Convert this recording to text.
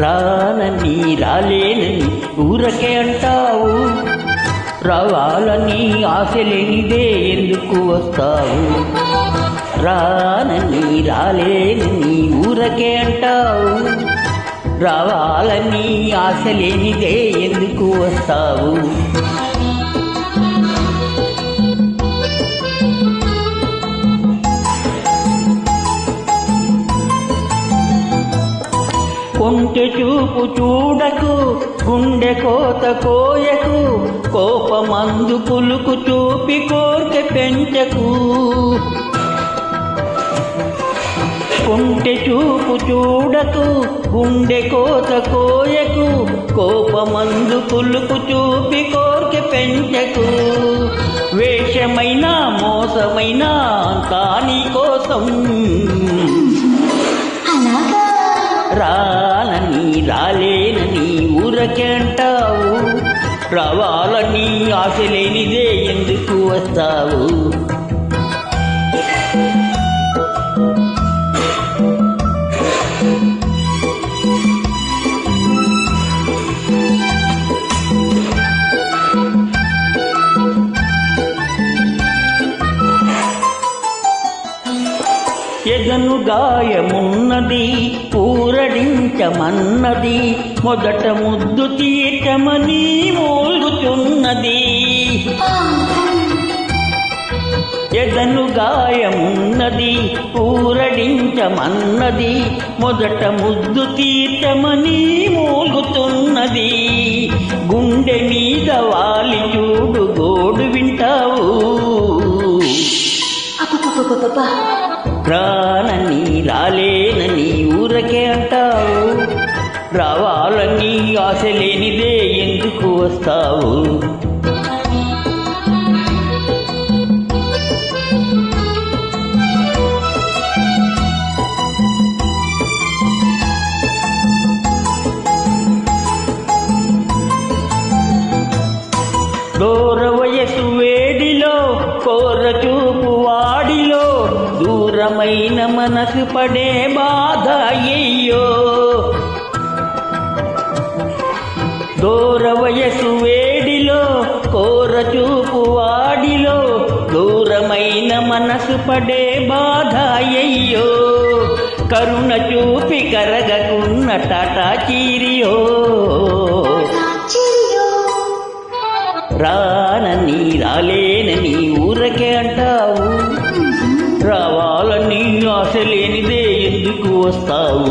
రానని రాలేనని ఊరకే అంటావు. రావాలని ఆశ లేనిదే ఎందుకు వస్తావు? రానని రాలేనని ఊరకే అంటావు. రావాలని ఆశ లేనిదే ఎందుకు వస్తావు? కొంటె చూపు చూడకు గుండె కోత కోయకు కోపమందు పులుకు చూపి కోర్కె పెంచకు. కుంటె చూపు చూడకు గుండె కోత కోయకు కోపమందు పులుకు చూపి కోర్కె పెంచకు. వేషమైన మోసమైనా కానీ కోసం రానని రాలేనని ఊరకేంటావు? రావాలని ఆశ లేనిదే ఎందుకు వస్తావు? ఎదను గాయమున్నది పూరడించమన్నది మొదట ముద్దు తీర్చమని మూలుగుతున్నది ఎదను గాయమున్నది పూరడించమన్నది మొదట ముద్దు తీర్చమని మూలుగుతున్నది గుండె మీద వాలి చూడు గోడు వింటావు. రానని రాలేనని ఊరకే అంటావు. రావాలని ఆశ లేనిదే ఎందుకు వస్తావు? దూరమైన మనసు పడే బాధ అయ్యో దూర వయసు వేడిలో కోర చూపు వాడిలో దూరమైన మనసు పడే బాధ అయ్యో కరుణ చూపి కరగకున్న టాటా చీరియో చిరియో. రానని రాలేనని ఊరకే అంటావు. రావా ఆశ లేనిదే ఎందుకు వస్తావు?